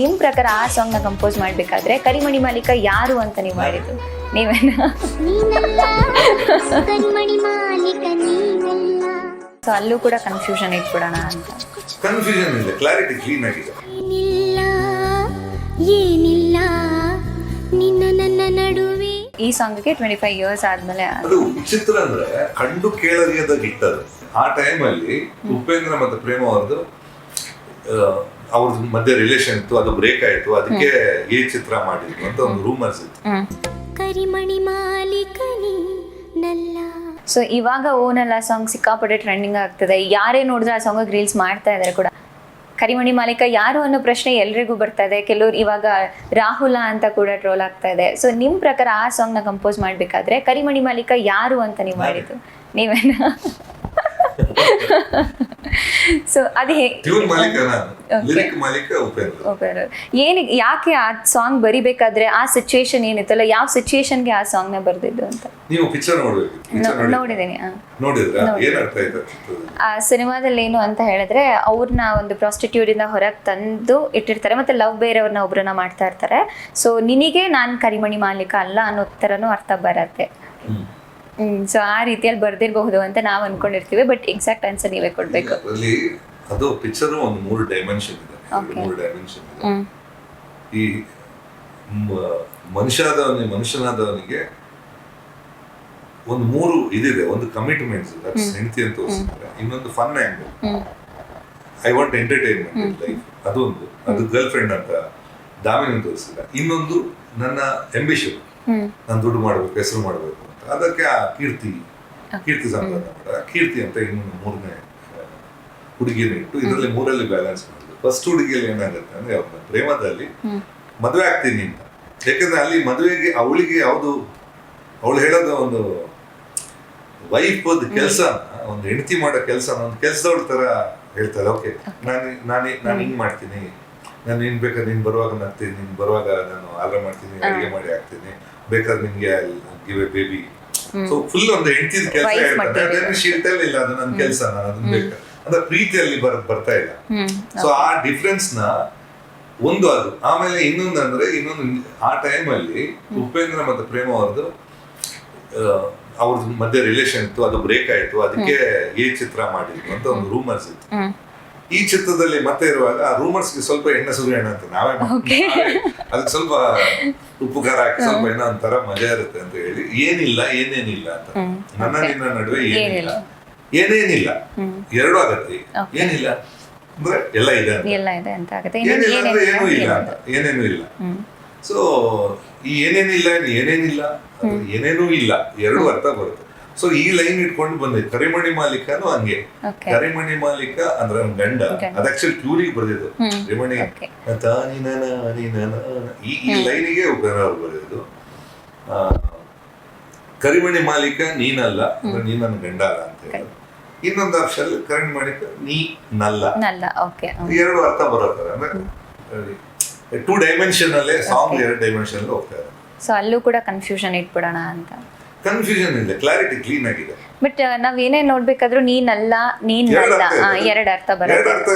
ನಿಮ್ ಪ್ರಕಾರ ಆ ಸಾಂಗ್ನ ಕಂಪೋಸ್ ಮಾಡ್ಬೇಕಾದ್ರೆ ಕರಿಮಣಿ ಮಾಲೀಕ ಯಾರು ಅಂತ ನೀವು ಮಾಡಿದ್ದು ನೀವೇನಾ? ನೀನಲ್ಲ ಕಣ್ಮಣಿ ಮಾಲೀಕ ನೀನಲ್ಲ. ಸೊ ಅಲ್ಲೂ ಕೂಡ ಕನ್ಫ್ಯೂಷನ್ ಇಟ್ಬಿಡೋಣ ಅಂತ. ಕನ್ಫ್ಯೂಷನ್ ಇಲ್ಲ ಕ್ಲಾರಿಟಿ ಕ್ಲೀನ್ ಆಗಿದೆ. ಏನಿಲ್ಲ ಏನಿಲ್ಲ ನಿನ್ನ ನನ್ನ ನಡುವೆ. ಈ ಸಾಂಗ್ಗೆ ಟ್ವೆಂಟಿ ಫೈವ್ ಇಯರ್ಸ್ ಆದ್ಮೇಲೆ ಅದು ವಿಚಿತ್ರ ಅಂದ್ರೆ ಕಂಡು ಕೇಳರಿಯದ ಹಿಟ್ ಅದು. ಆ ಟೈಮಲ್ಲಿ ಉಪೇಂದ್ರ ಮತ್ತೆ ಪ್ರೇಮ ಅವ್ರದ್ದು ಅವ್ರದ್ದು ಮಧ್ಯೆ ರಿಲೇಷನ್ ಇತ್ತು ಅದು ಬ್ರೇಕ್ ಆಯ್ತು ಅದಕ್ಕೆ ಈ ಚಿತ್ರ ಮಾಡಿದ್ರು ಅಂತ ಒಂದು ರೂಮರ್ಸ್ ಇತ್ತು. ಕರಿಮಣಿ ಮಾಲೀಕ ನಲ್ಲ. ಸೊ ಇವಾಗ ಓನಲ್ಲ ಸಾಂಗ್ ಸಿಕ್ಕಾಪಟ್ಟೆ ಟ್ರೆಂಡಿಂಗ್ ಆಗ್ತದೆ. ಯಾರೇ ನೋಡಿದ್ರೆ ಆ ಸಾಂಗ್ ರೀಲ್ಸ್ ಮಾಡ್ತಾ ಇದ್ದಾರೆ ಕೂಡ. ಕರಿಮಣಿ ಮಾಲೀಕ ಯಾರು ಅನ್ನೋ ಪ್ರಶ್ನೆ ಎಲ್ರಿಗೂ ಬರ್ತಾ ಇದೆ. ಕೆಲವ್ರು ಇವಾಗ ರಾಹುಲ ಅಂತ ಕೂಡ ಟ್ರೋಲ್ ಆಗ್ತಾ ಇದೆ. ಸೊ ನಿಮ್ಮ ಪ್ರಕಾರ ಆ ಸಾಂಗ್ನ ಕಂಪೋಸ್ ಮಾಡ್ಬೇಕಾದ್ರೆ ಕರಿಮಣಿ ಮಾಲೀಕ ಯಾರು ಅಂತ ನೀವು ಮಾಡಿದ್ದು? ನೀವೇನಾ? ಸೊ ಅದು ಟ್ಯೂನ್ ಮಾಲೀಕ ನಾನು. Okay. ಲಿರಿಕ್ ಮಾಲೀಕ ಉಪೇಂದ್ರ. ಒಬ್ಬರು ಏನಿಗೆ ಯಾಕೆ ಆ ಸಾಂಗ್ ಬರಿಬೇಕಾದ್ರೆ ಆ ಸಿಚುಯೇಷನ್ ಏನಿತ್ತಲ್ಲ ಯಾವ ಸಿಚುಯೇಷನ್ಗೆ ಆ ಸಾಂಗ್ನ ಬರ್ದಿದ್ದು ಅಂತ? ನೀವು ಪಿಕ್ಚರ್ ನೋಡಿದ್ರಿ? ನೋಡಿದ್ದೀನಿ ಆ. ನೋಡಿದ್ರ? ಅರ್ಥ ಆಯ್ತು ಆ ಸಿನಿಮಾದಲ್ಲಿ ಏನು ಅಂತ ಹೇಳಿದ್ರೆ ಅವ್ರನ್ನ ಒಂದು ಪ್ರಾಸ್ಟಿಟ್ಯೂಟ್ ಇಂದ ಹೊರಗೆ ತಂದು ಇಟ್ಟಿರ್ತಾರೆ ಮತ್ತೆ ಲವ್ ಬೇರೆಯವ್ರನ್ನ ಒಬ್ಬರನ್ನ ಮಾಡ್ತಾ ಇರ್ತಾರೆ. ಸೊ ನಿನಗೆ ನಾನು ಕರಿಮಣಿ ಮಾಲೀಕ ಅಲ್ಲ ಅನ್ನೋ ಥರನೂ ಅರ್ಥ ಬರತ್ತೆ. ಸೊ ಆ ರೀತಿಯಲ್ಲಿ ಬರ್ದಿರಬಹುದು ಅಂತ ನಾವು ಅನ್ಕೊಂಡಿರ್ತೀವಿ ಬಟ್ ಎಕ್ಸಾಕ್ಟ್ ಆನ್ಸರ್ ನೀವೇ ಕೊಡ್ಬೇಕು. ಅದರಲ್ಲಿ ಅದು ಪಿಕ್ಚರ್ ಒಂದು ಮೂರು ಡೈಮೆನ್ಷನ್ ಇದೆ. ಮೂರು ಡೈಮೆನ್ಷನ್ ಇದೆ. ಈ ಮನುಷ್ಯನಾದವನಿಗೆ ಮನುಷ್ಯನಾದವನಿಗೆ ಒಂದು ಮೂರು ಇದಿದೆ ಒಂದು ಕಮಿಟ್ಮೆಂಟ್ಸ್ ಹೆಂಡತಿ ಅಂತ ತೋರಿಸಿದ್ದಾರೆ. ಇನ್ನೊಂದು fun angle I want entertainment life ಅದೊಂದು. ಅದು ಗರ್ಲ್ ಫ್ರೆಂಡ್ ಅಂತ ದಾಮಿನಿ ತೋರಿಸಿಲ್ಲ ಇನ್ನೊಂದು ನನ್ನ ಎಂಬಿಷನ್ ನಾನು ದುಡ್ಡು ಮಾಡಬೇಕು ಹೆಸರು ಮಾಡಬೇಕು. ಅದಕ್ಕೆ ಆ ಕೀರ್ತಿ ಕೀರ್ತಿ ಸಂಪ್ರದಾಯ ಕೀರ್ತಿ ಅಂತ ಇನ್ನೊಂದು ಮೂರನೇ ಹುಡುಗಿನ ಇಟ್ಟು ಇದರಲ್ಲಿ ಮೂರಲ್ಲಿ ಬ್ಯಾಲೆನ್ಸ್ ಮಾಡಿದ್ರು ಫಸ್ಟ್ ಹುಡುಗಿಯಲ್ಲಿ ಏನಾಗುತ್ತೆ ಅಂದ್ರೆ ಅವ್ರನ್ನ ಪ್ರೇಮದಲ್ಲಿ ಮದುವೆ ಆಗ್ತೀನಿ ಅಂತ ಯಾಕಂದ್ರೆ ಅಲ್ಲಿ ಮದುವೆಗೆ ಅವಳಿಗೆ ಯಾವುದು ಅವಳು ಹೇಳೋದು ಒಂದು ವೈಫ್ ಒಂದು ಕೆಲಸ ಒಂದು ಹೆಂಡತಿ ಮಾಡೋ ಕೆಲಸ ಒಂದು ಕೆಲಸದವ್ರ ತರ ಹೇಳ್ತಾರೆ. ಓಕೆ ನಾನು ನಾನು ನಾನು ಹಿಂಗ್ ಮಾಡ್ತೀನಿ. ನಾನು ನೀನ್ ಬೇಕಾದ್ರೆ ನಿನ್ ಬರುವಾಗ ನಗ್ತೀನಿ ನಿನ್ ಬರುವಾಗ ನಾನು ಆರ್ಡರ್ ಮಾಡ್ತೀನಿ ಅಡುಗೆ ಮಾಡಿ ಹಾಕ್ತೀನಿ. ಬೇಕಾದ್ರೆ ನಿನ್ಗೆ give a baby so full ಒಂದು ಹೆಂಡತಿದ ಕೆಲಸ material. ಶೀಟಲ್ಲಿ ಇಲ್ಲ ಅದು ನನ್ನ ಕೆಲಸ ನಾನು ಅದನ್ನ ಬೇಕು. ಅಂದ್ರೆ ಪ್ರೀತಿಯಲ್ಲಿ ಬರ್ ಬರ್ತಾ ಇಲ್ಲ. ಸೊ ಆ ಡಿಫ್ರೆನ್ಸ್ನ ಒಂದು ಅದು. ಆಮೇಲೆ ಇನ್ನೊಂದು ಅಂದ್ರೆ ಇನ್ನೊಂದು ಆ ಟೈಮ್ ಅಲ್ಲಿ ಉಪೇಂದ್ರ ಮತ್ತೆ ಪ್ರೇಮ ಅವ್ರದ್ದು ಅವ್ರದ್ದು ಮಧ್ಯೆ ರಿಲೇಷನ್ ಇತ್ತು ಅದು ಬ್ರೇಕ್ ಆಯ್ತು ಅದಕ್ಕೆ ಏ ಚಿತ್ರ ಮಾಡಿದ್ರು ಅಂತ ಒಂದು ರೂಮರ್ಸ್ ಇತ್ತು. ಈ ಚಿತ್ರದಲ್ಲಿ ಮತ್ತೆ ಇರುವಾಗ ಆ ರೂಮರ್ಸ್ಗೆ ಸ್ವಲ್ಪ ಎಣ್ಣೆ ಸುರಿಯೋಣ ಅಂತ ನಾವೇ ಅದಕ್ಕೆ ಸ್ವಲ್ಪ ಉಪ್ಪು ಖಾರ ಹಾಕಿ ಸ್ವಲ್ಪ ಏನೋ ಒಂಥರ ಮಜಾ ಇರುತ್ತೆ ಅಂತ ಹೇಳಿ ಏನಿಲ್ಲ ಏನೇನಿಲ್ಲ ಅಂತ. ನನ್ನ. ನಿನ್ನ ನಡುವೆ ಏನಿಲ್ಲ. ಏನೇನಿಲ್ಲ. ಎರಡು ಆಗತ್ತೆ. ಏನಿಲ್ಲ ಅಂದ್ರೆ ಎಲ್ಲ ಇದೆ ಅಂತ. ಏನಿಲ್ಲ ಅಂದ್ರೆ ಏನೂ ಇಲ್ಲ ಅಂತ. ಏನೇನು ಇಲ್ಲ. ಸೊ ಈ ಏನೇನಿಲ್ಲ ಏನೇನಿಲ್ಲ ಏನೇನೂ ಇಲ್ಲ. ಎರಡು ಅರ್ಥ ಬರುತ್ತೆ. ಸೊ ಈ ಲೈನ್ ಇಟ್ಕೊಂಡು ಬಂದಿದ್ದು ಕರಿಮಣಿ ಮಾಲೀಕನು ಹಂಗೆ. ಕರಿಮಣಿ ಮಾಲೀಕ ಅಂದ್ರೆ ಅವ್ನ ಗಂಡ. ಅದ ಆಕ್ಚುಲಿ ಕ್ಯೂರಿಗೆ ಬರ್ದಿದ್ದು. ಕರಿಮಣಿ ನಾನ. ಈ ಈ ಲೈನಿಗೆ ಬರೆದಿದ್ದು. ಕರಿಮಣಿ ಮಾಲೀಕ ನೀನಲ್ಲ ಅಂದ್ರೆ ನೀ ನನ್ನ ಗಂಡ ಅಲ್ಲ ಅಂತ ಹೇಳಿ. ಇನ್ನೊಂದು ಅಕ್ಷರ ಕರಿಮಣಿ ಮಾಲೀಕ ನೀ ನಲ್ಲ. ಎರಡು ಅರ್ಥ ಬರೋತಾರೆ ಅಂದ್ರೆ ಟೂ ಡೈಮೆನ್ಷನ್ ಅಲ್ಲೇ ಸಾಂಗ್ ಎರಡು ಡೈಮೆನ್ಷನ್ ಹೋಗ್ತಾರೆ ಸೊ ಅಲ್ಲೂ ಕೂಡ ಕನ್ಫ್ಯೂಷನ್ ಇಟ್ಬಿಡೋಣ ಅಂತ. ಕನ್ಫ್ಯೂಷನ್ ಇಲ್ಲ ಕ್ಲಾರಿಟಿ ಕ್ಲೀನ್ ಆಗಿದೆ. ಬಟ್ ನಾವ್ ಏನೇ ನೋಡ್ಬೇಕಾದ್ರೂ ನೀನಲ್ಲ ನೀನ್ ಎರಡು ಅರ್ಥ. ಎರಡ್ ಅರ್ಥ ಎರಡು ಬರುತ್ತೆ ಅರ್ಥ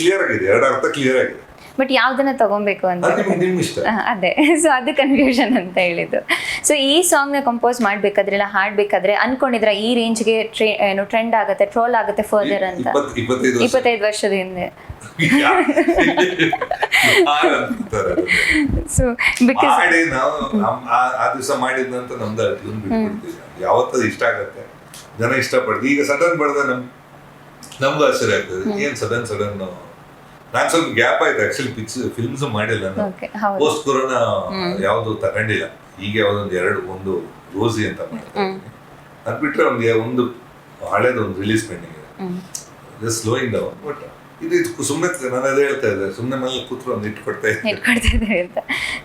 ಕ್ಲಿಯರ್ ಆಗಿದೆ ಎರಡು ಅರ್ಥ ಕ್ಲಿಯರ್ ಆಗಿದೆ. ಬಟ್ ಯಾವ್ದನ್ನ ತಗೊಬೇಕು ಅಂತ. ಅದು ಸೊ ಅದು. ಕನ್ಫ್ಯೂಷನ್ ಅಂತ ಹೇಳಿದ್ದು. ಸೊ ಈ ಸಾಂಗ್ನ ಕಂಪೋಸ್ ಮಾಡ್ಬೇಕಾದ್ರೆ ಇಲ್ಲ ಹಾಡ್ಬೇಕಾದ್ರೆ ಅನ್ಕೊಂಡಿದ್ರ ಈ ರೇಂಜ್ಗೆ ಏನು ಟ್ರೆಂಡ್ ಆಗುತ್ತೆ ಟ್ರೋಲ್ ಆಗುತ್ತೆ ಫರ್ದರ್ ಅಂತ. ಇಪ್ಪತ್ ಇಪ್ಪತ್ತೈದು ವರ್ಷ. ಇಪ್ಪತ್ತೈದು ವರ್ಷದ ಹಿಂದೆ. ಸೊ ಬಿಕಾಸ್ ಆ- ದಿವಸ ನಮ್ದು ಯಾವತ್ತದು ಇಷ್ಟ ಆಗತ್ತೆ. ಜನ ಇಷ್ಟಪಡ್ತೀವಿ ಈಗ ಸಡನ್ ಬಡ್ದ ನಮ್ ನಮ್ಗೂ ಆಶ್ಚರ್ಯ ಆಗ್ತದೆ. ಏನ್ ಸಡನ್ ಸಡನ್ ನಾನ್ ಸ್ವಲ್ಪ ಗ್ಯಾಪ್ ಆಯ್ತು ಆಕ್ಚುಲಿ ಪಿಕ್ಸ್ ಫಿಲ್ಮ್ಸ್ ಮಾಡಿಲ್ಲ ನಾನು. ಪೋಸ್ಟ್ ಕೊರೋನಾ ಯಾವುದು ತಗೊಂಡಿಲ್ಲ. ಈಗ ಯಾವ್ದೊಂದು ಎರಡು ಒಂದು ರೋಸಿ ಅಂತ ಮಾಡ್ತಾ ಅದು ಬಿಟ್ರೆ ಒಂದು ಒಂದು ಹಳೇದು ಒಂದು ರಿಲೀಸ್ ಪೆಂಡಿಂಗ್ ಇದೆ. ಸ್ಲೋಯಿಂಗ್ ಡೌನ್ ಬಟ್ ಇದು ಇದು ಸುಮ್ಮನೆ ನಾನು ಅದೇ ಹೇಳ್ತಾ ಇದ್ದೆ ಸುಮ್ಮನೆ ಮೇಲೆ ಕೂತ್ರು ಒಂದು ಇಟ್ಕೊಡ್ತಾ ಇದ್ದಾರೆ ಅಂತ.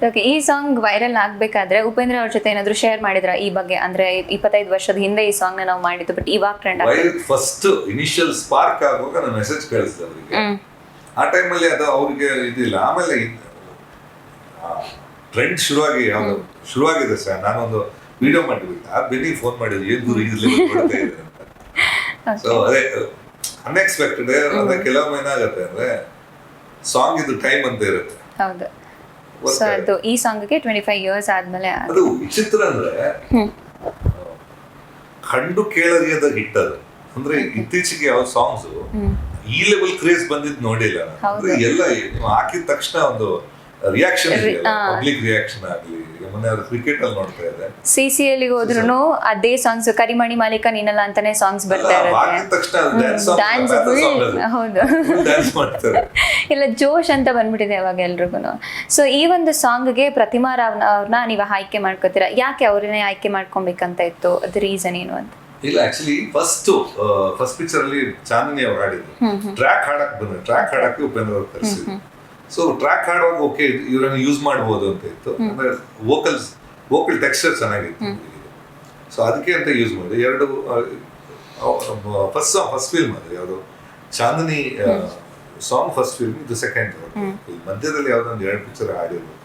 ಓಕೆ ಈ ಸಾಂಗ್ ವೈರಲ್ ಆಗ್ಬೇಕಾದ್ರೆ ಉಪೇಂದ್ರ ಅವ್ರ ಜೊತೆ ಏನಾದರೂ ಶೇರ್ ಮಾಡಿದ್ರ ಈ ಬಗ್ಗೆ? ಅಂದ್ರೆ ಇಪ್ಪತ್ತೈದು ವರ್ಷದ ಹಿಂದೆ ಈ ಸಾಂಗ್ ನಾವು ಮಾಡಿದ್ದು ಬಟ್ ಇವಾಗ ಟ್ರೆಂಡ್ ಫಸ್ಟ್ ಇನಿಷಿಯಲ್ ಸ್ಪಾರ್ಕ್ ಆಗುವಾಗ ನಾನು ಮೆಸೇಜ್ ಕಳಿಸಿದೆ ಅವರಿಗೆ. ಆ ಟೈಮಲ್ಲಿ ಅದು ಅವ್ರಿಗೆ ಇದಿಲ್ಲ. ಆಮೇಲೆ ಟ್ರೆಂಡ್ ಶುರುವಾಗಿ ಯಾವ್ದು ಶುರುವಾಗಿದೆ ಸರ್. ನಾನೊಂದು ವಿಡಿಯೋ ಮಾಡಿಬಿಟ್ಟೆ ಆ ಬೆನ್ನಿ ಫೋನ್ ಮಾಡಿದ್ರು ಏನ್ ಗುರು ಇದ್ರಲ್ಲಿ ಮಾಡ್ತಾ ಇದ್ದಾರೆ ಅಂತ. ಸೊ ಅದೇ ಅನ್ಎಕ್ಸ್ಪೆಕ್ಟೆಡ್ ಅಂದ್ರೆ ಕೆಲವೊಮ್ಮೆ ಏನಾಗುತ್ತೆ ಅಂದ್ರೆ ಸಾಂಗ್ ಇದು ಟೈಮ್ ಅಂತ ಇರುತ್ತೆ. ಸೊ ಅದು ಈ ಸಾಂಗ್ಗೆ ಟ್ವೆಂಟಿ ಫೈವ್ ಇಯರ್ಸ್ ಆದ್ಮೇಲೆ ಅದು ವಿಚಿತ್ರ ಅಂದ್ರೆ ಕಂಡು ಕೇಳರಿಯದ ಹಿಟ್ ಅದು. ಅಂದ್ರೆ ಇತ್ತೀಚೆಗೆ ಯಾವ ಸಾಂಗ್ಸ್ ಈ ಲೆವೆಲ್ ಕ್ರೇಜ್ ಬಂದಿದ್ ನೋಡಿಲ್ಲ ಅಂದ್ರೆ ಎಲ್ಲ ಹಾಕಿದ ತಕ್ಷಣ ಒಂದು ರಿಯಾಕ್ಷನ್ ಪಬ್ಲಿಕ್ ರಿಯಾಕ್ಷನ್ ಆಗ್ಲಿ ಕ್ರಿಕೆಟ್ ಅಲ್ಲಿ ನೋಡ್ತಾ ಇದ್ದೆ. ಸಿ ಸಿ ಎಲ್ಲಿಗೆ ಹೋದ್ರು ಅದೇ ಸಾಂಗ್ಸ್ ಕರಿಮಣಿ ಮಾಲೀಕ ನೀನಲ್ಲ ಅಂತಾನೆ ಸಾಂಗ್ಸ್ ಬರ್ತಾ ಇರುತ್ತೆ. ಇಲ್ಲ ಜೋಶ್ ಅಂತ ಬಂದ್ಬಿಟ್ಟಿದೆ ಅವಾಗ ಎಲ್ರಿಗೂ ಸೊ ಈ ಒಂದು ಸಾಂಗ್ಗೆ ಪ್ರತಿಮಾ ರಾವ್ ಅವ್ರನ್ನ ನೀವು ಆಯ್ಕೆ ಮಾಡ್ಕೋತೀರಾ? ಯಾಕೆ ಅವ್ರನ್ನೇ ಆಯ್ಕೆ ಮಾಡ್ಕೊಬೇಕಂತ ಇತ್ತು? ಅದು ರೀಸನ್ ಏನು ಅಂತ? ಇಲ್ಲ ಆಕ್ಚುಲಿ ಫಸ್ಟ್ ಫಸ್ಟ್ ಪಿಕ್ಚರ್ ಅಲ್ಲಿ ಚಾಂದಿನಿ ಅವ್ರು ಆಡಿದ್ರು ಟ್ರ್ಯಾಕ್ ಹಾಡಕ್ ಬಂದ್ರು. ಟ್ರ್ಯಾಕ್ ಹಾಡಕ್ಕೆ ಉಪೇಂದ್ರ ಅವ್ರು ಕರೆಸಿದ್ರು. ಸೊ ಟ್ರ್ಯಾಕ್ ಹಾಡುವಾಗ ಓಕೆ ಇವ್ರನ್ನ ಯೂಸ್ ಮಾಡ್ಬೋದು ಅಂತ ಇತ್ತು. ಅಂದ್ರೆ ವೋಕಲ್ಸ್ ವೋಕಲ್ ಟೆಕ್ಸ್ಚರ್ ಚೆನ್ನಾಗಿತ್ತು ಸೊ ಅದಕ್ಕೆ ಅಂತ ಯೂಸ್ ಮಾಡಿದೆ ಎರಡು ಫಸ್ಟ್ ಸಾಂಗ್ ಫಸ್ಟ್ ಫಿಲ್ಮ್ ಅದು ಯಾವುದು? ಚಾಂದಿನಿ ಸಾಂಗ್ ಫಸ್ಟ್ ಫಿಲ್ಮ್ ಇದು ಸೆಕೆಂಡ್ ಮಧ್ಯದಲ್ಲಿ ಯಾವ್ದೊಂದು ಎರಡು ಪಿಕ್ಚರ್ ಹಾಡಿರ್ಬೇಕು